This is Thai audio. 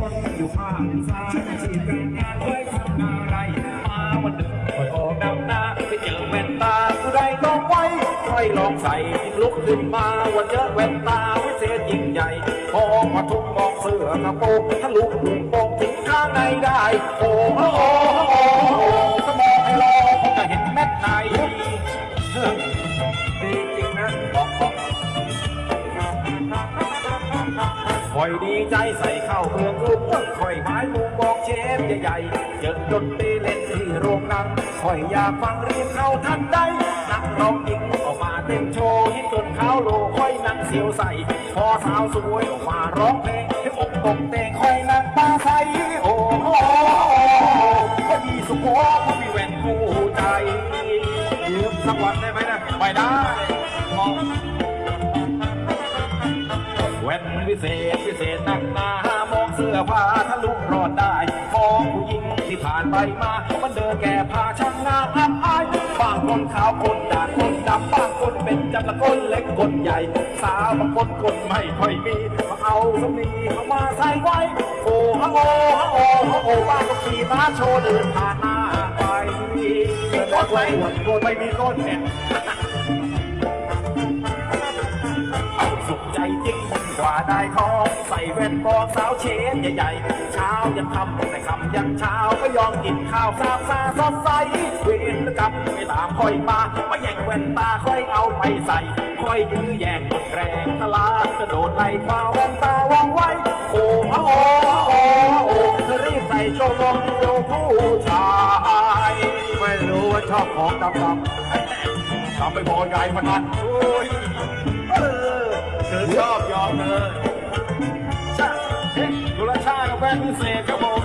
ฝั่งซ้ายที่เป็นงานไว้ทำอะไรมาวันหนึ่งคอยออกดำนาไปเจอแว่นตาผู้ใดลองไว้ค่อยลองใส่ลุกขึ้นมาวันเจอแว่นตาวิเศษยิ่งใหญ่พอมาทุกมองเสื้อกระโปรงทะลุลุงโป่งถึงข้างในได้ โอ้โหโอ้โหโอ้โหสมองให้รอคงจะเห็นแม็กในเฮ้ยดีจริงนะบอกบอก คอยดีใจใส่เข้าเมืองกรุงคอยหมายมุมบอกเชฟใหญ่ๆเจอดนตรีเล่นที่โรงหนังคอยอยากฟังรีบเข้าทันใดนักร้องหญิงออกมาเต้นโชว์ฮิตจนเขาโลคอยนั่งเสียวใส่พอสาวสวยออกมาร้องเพลงให้อกตกเตงคอยนั่งตาใสโอ้โหพอดีสุโขทัยมีแหวนคู่ใจยืมสักวันได้ไหมนะไม่ได้ ว่นวิเศษวิเศษนักหนามองเสื้อผ้าทะลุรอดได้มองผู้หญิงที่ผ่านไปมา มันเดินแก่ผ้าช่างงามอับอายบางคนขาวคนด่างคนดำบางคนเป็นจำละคนเล็กคนใหญ่ สาวบางคนคนไม่ค่อยมีมาเอาสำลีเข้ามาใส่ไว้โอ้ฮะโอ้ฮะโอ้ฮะโอ้บ้านก็ขี่ม้าโชว์เดินผ่านหน้าไปเดินรถไว้โดนไม่มีรถเนี่ย ว่าได้ทองใส่แว่นบอกสาวเชนใหญ่ๆเช้ายันคำแต่คำยันเช้าก็ยอมกินข้าวซาบซาสดใสเวรกรรมไม่ตามค่อยมามาแย่งแว่นตาค่อยเอาไปใส่ค่อยยื้อแย่งแรงทลากระโดดไล่คว้าแว่นตาวางไว้ โอ้โอ้โอ้โอ้เธอรีบใส่โชว์ลงดูผู้ชายไม่รู้ว่าชอบของดำๆทำไปพอใหญ่พนันโอ้ย เออเธอชอบยอมเลยชาเฮ้ยกุลชาติกับแฟนพิเศษครับผม